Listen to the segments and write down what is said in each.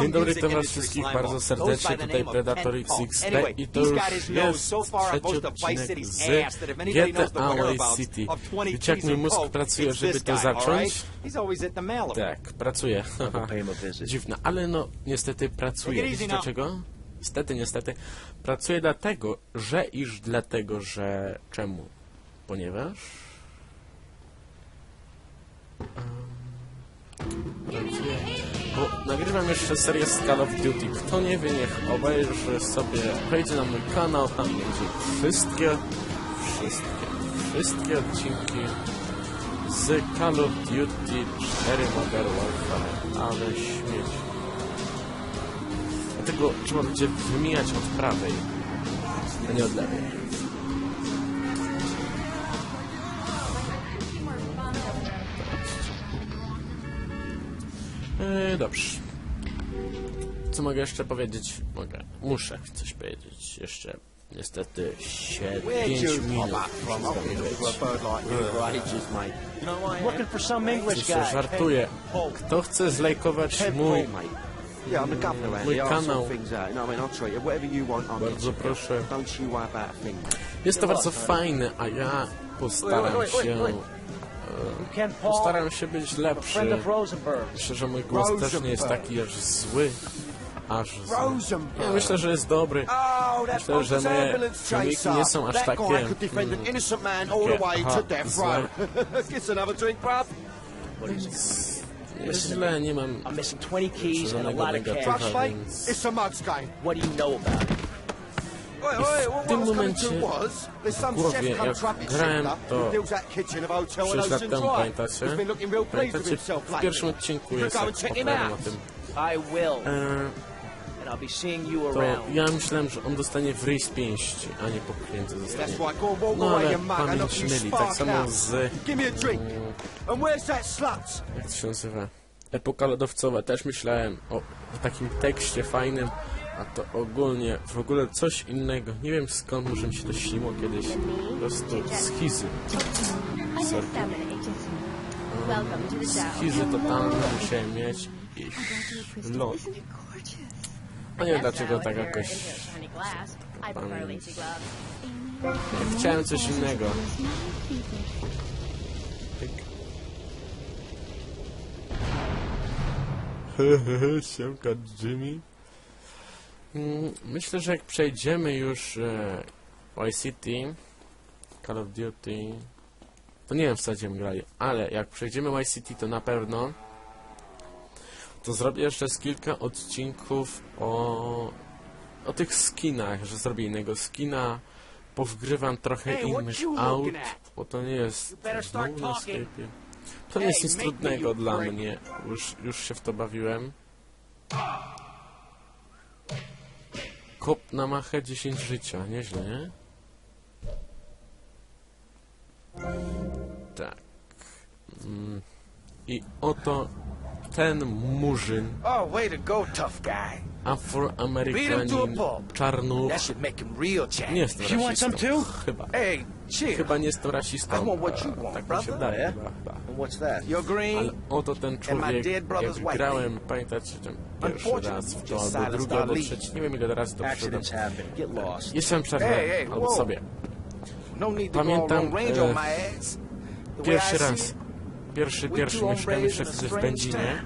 Dzień dobry, to was wszystkich bardzo serdecznie, tutaj Predator XXP i to już jest trzeci odcinek z GTA Vice City. Wiecie jak mój mózg pracuje, żeby to zacząć? Tak, pracuje. Dziwne, ale no niestety pracuje. Wiecie dlaczego? Niestety, niestety. Pracuje dlatego, że iż dlatego, że... Czemu? Ponieważ... nagrywam jeszcze serię Call of Duty. Kto nie wie, niech obejrzy sobie, wejdzie na mój kanał, tam będzie wszystkie, wszystkie, wszystkie odcinki z Call of Duty 4 Modern Warfare. Ale śmieć. Dlatego trzeba będzie wymijać od prawej, a nie od lewej. Yy, dobrze. Co mogę jeszcze powiedzieć? Mogę. Muszę coś powiedzieć. Jeszcze niestety 5 minut. Oczywiście guy. żartuję. Kto chce zlajkować mój mój kanał. No, Bardzo proszę. Jest to bardzo fajne, a ja postaram się... Paul, Postaram się być lepszy. Myślę, że mój głos też nie jest taki aż zły. Aż. Ja myślę, że jest dobry. Oh, that Myślę, że moje ambulance filmiki nie są aż That takie, guy could defend an mm, innocent man all takie, the way aha, to death row. Get another drink, bruv. Jest źle, nie mam I'm missing 20 keys and a żadnego lot of negatywa, cash. Bruv, mate, więc... it's a mugs game. What do you know about it? Wait, wait, what tym momencie w głowie, jak grałem, to who builds that kitchen of a hotel in 6 lat temu, pamiętacie? He's been looking real pleased with Pamiętacie, himself w pierwszym odcinku You jest go jak and check him opowiadam o out. tym. I will, E, to ja myślałem, że on dostanie w ryj z pięści, a nie popchnięty zostanie. No ale pamięć myli, tak samo z... Jak to się nazywa? Epoka lodowcowa, też myślałem o, o takim tekście fajnym, a to ogólnie, w ogóle coś innego. Nie wiem skąd, może mi się to śniło kiedyś. Po prostu schizy. Sorry. Schizy totalne musiałem mieć i lot. No nie wiem dlaczego tak jakoś... Gloves. Chciałem coś innego. Hehehe, siemka Jimmy. Mm, Myślę, że jak przejdziemy już e, Vice City, Call of Duty, to nie wiem w co będziemy grali, ale jak przejdziemy Vice City to na pewno to zrobię jeszcze z kilka odcinków o, o tych skinach, że zrobię innego skina, powgrywam trochę Hey, innych aut, bo to nie jest znowu na. Skype'ie. To nie jest nic trudnego dla mnie, już, już się w to bawiłem. Kop na machę 10 życia, nieźle, nie? Tak. Mm. I oto ten murzyn, Oh, way to go, tough guy. Beat him to a afroamerykanin, pulp. That should make him real. Nie jest to You want some rasistą. too? Chyba. Hey, chill. Chyba nie jest to rasistą. I want what you a, want, tak mi brother. wydaje, Yeah? chyba, chyba. And what's that? You're green. Ale oto ten człowiek, dead brother's jak white grałem, pamiętacie, ten pierwszy raz w to, albo drugi, albo trzeci, nie wiem ile razy to przyszedłem. Accidents happen. Get lost. Jestem przerwę, Hey, hey, albo whoa. sobie. No need to Pamiętam, go range e, on my ass. The way Pierwszy I see raz, it, pierwszy, pierwszy a wtedy w Będzinie.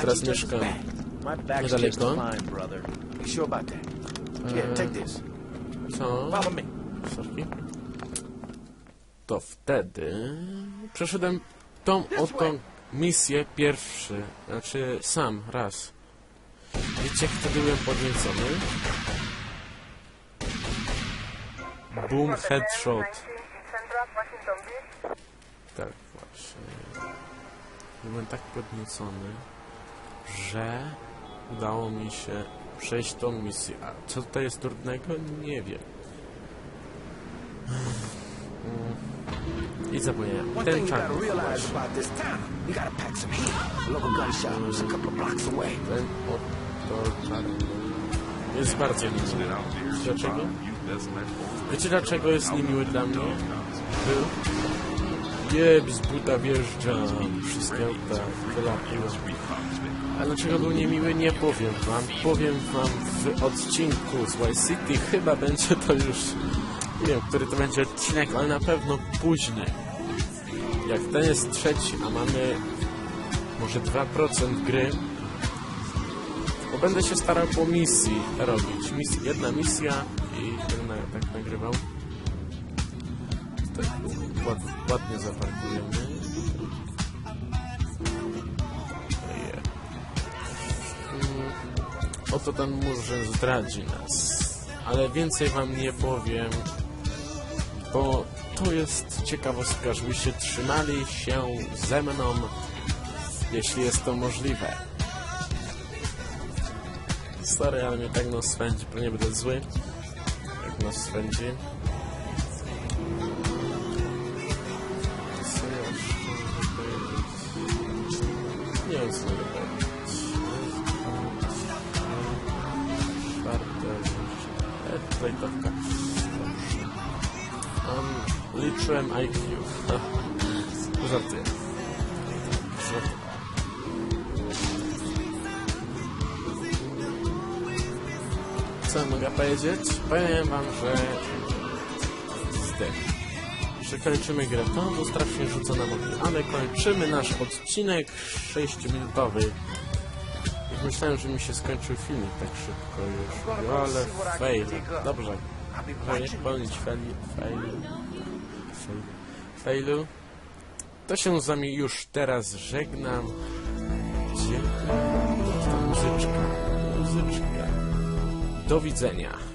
Teraz mieszkam Niedaleko. Co? To wtedy przeszedłem tą oto misję pierwszy, znaczy sam, raz. Wiecie, jak wtedy byłem podniecony? Boom, headshot. Tak. Byłem tak podniecony, że udało mi się przejść tą misję. A co tutaj jest trudnego? Nie wiem. I zapomniałem. Ten czarny. Ten oto czarny jest bardzo niemiły. Dlaczego? Wiecie dlaczego jest niemiły dla mnie? Był? Jeb, z buta wjeżdża, wszystkie auta wylatują. A dlaczego był niemiły, nie powiem wam. Powiem wam w odcinku z Vice City. Chyba będzie to już... Nie wiem, który to będzie odcinek, ale na pewno późny. Jak ten jest trzeci, a mamy może 2% gry, bo będę się starał po misji robić. Mis jedna misja i będę tak nagrywał. Ład ładnie zaparkujemy. Mm, Oto ten murzyn zdradzi nas. Ale więcej wam nie powiem, bo to jest ciekawostka, żebyście trzymali się ze mną, jeśli jest to możliwe. Sorry, ale mnie tak nos swędzi, bo nie będę zły. Jak nos swędzi. E, tutaj. Um, liczyłem IQ. Żartuję. Co mogę powiedzieć? Powiem wam, że. Że kończymy grę tą, bo strasznie rzuca nam ogień. Ale kończymy nasz odcinek 6-minutowy. Już myślałem, że mi się skończył filmik tak szybko już. Ale fail. Dobrze. Żeby nie popełnić failu, fail, failu. To się z wami już teraz żegnam. Ta muzyczka. Muzyczka. Do widzenia.